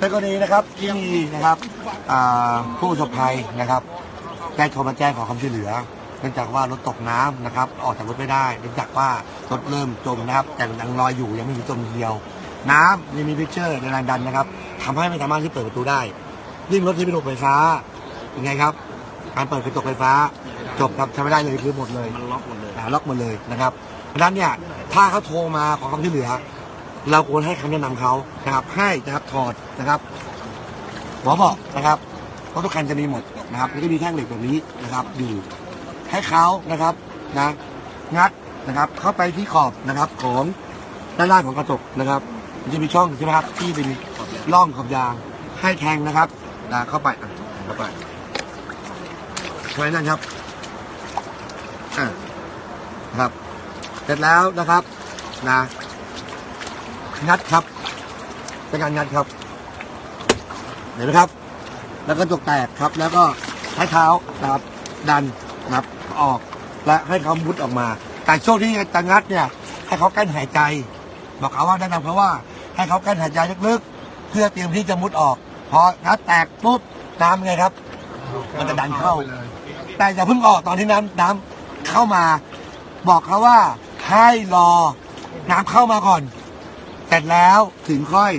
ในกรณีนะครับที่นะครับอ่าผู้ประสบภัยนะครับได้โทรมาแจ้งขอความช่วยเหลือ เนื่องจากว่ารถตกน้ำนะครับ ออกจากรถไม่ได้ เนื่องจากว่ารถเริ่มจมนะครับ แต่ยังลอยอยู่ยังไม่มีจมเดียว น้ำยังมีพิเชอร์ในแรงดันนะครับทำให้ไม่สามารถที่เปิดประตูได้ยิ่งรถที่เป็นระบบไฟฟ้าเป็นไงครับ การเปิดกระจกไฟฟ้า จบครับใช้ไม่ได้เลยคือหมดเลยมันล็อกหมดเลยอ่าล็อกหมดเลยนะครับเพราะฉะนั้นเนี่ยถ้าเขาโทรมาขอความช่วยเหลือ เราควรให้คำแนะนำเขานะครับ ให้นะครับถอดนะครับหมอบอกนะครับเพราะทุกคันจะมีหมดนะครับแล้วก็มีแท่งเหล็กแบบนี้นะครับอยู่ให้เขานะครับนะงัดนะครับ เข้าไปที่ขอบนะครับของด้านล่างของกระจกนะครับมันจะมีช่องใช่ไหมครับที่เป็นร่องขอบยางให้แทงนะครับนะเข้าไปอะเข้าไปไว้นั่นครับอะนะครับ เสร็จแล้วนะครับนะ งัดครับเป็นการงัดครับ เห็นไหมครับ แล้วก็จกแตกครับ แล้วก็ใช้เท้านะครับดันนะครับออกและให้เขามุดออกมา แต่ช่วงที่จะงัดเนี่ย ให้เขากั้นหายใจ บอกเขาว่าแนะนำเขาว่า ให้เขากั้นหายใจลึกๆ เพื่อเตรียมที่จะมุดออก พองัดแตกปุ๊บน้ำไงครับ มันจะดันเข้า แต่อย่าเพิ่งออกตอนที่น้ำน้ำเข้ามา บอกเขาว่าให้รอน้ำเข้ามาก่อน เสร็จแล้วถึงค่อย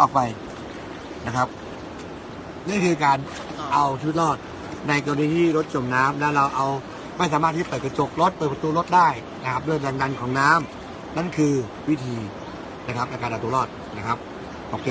ออกไปนะครับ นี่คือการเอาชีวิตรอดในกรณีที่รถจมน้ำแล้วเราเอาไม่สามารถที่เปิดกระจกรถเปิดประตูรถได้นะครับด้วยแรงดันของน้ำนั่นคือวิธีนะครับในการเอาตัวรอดนะครับ โอเค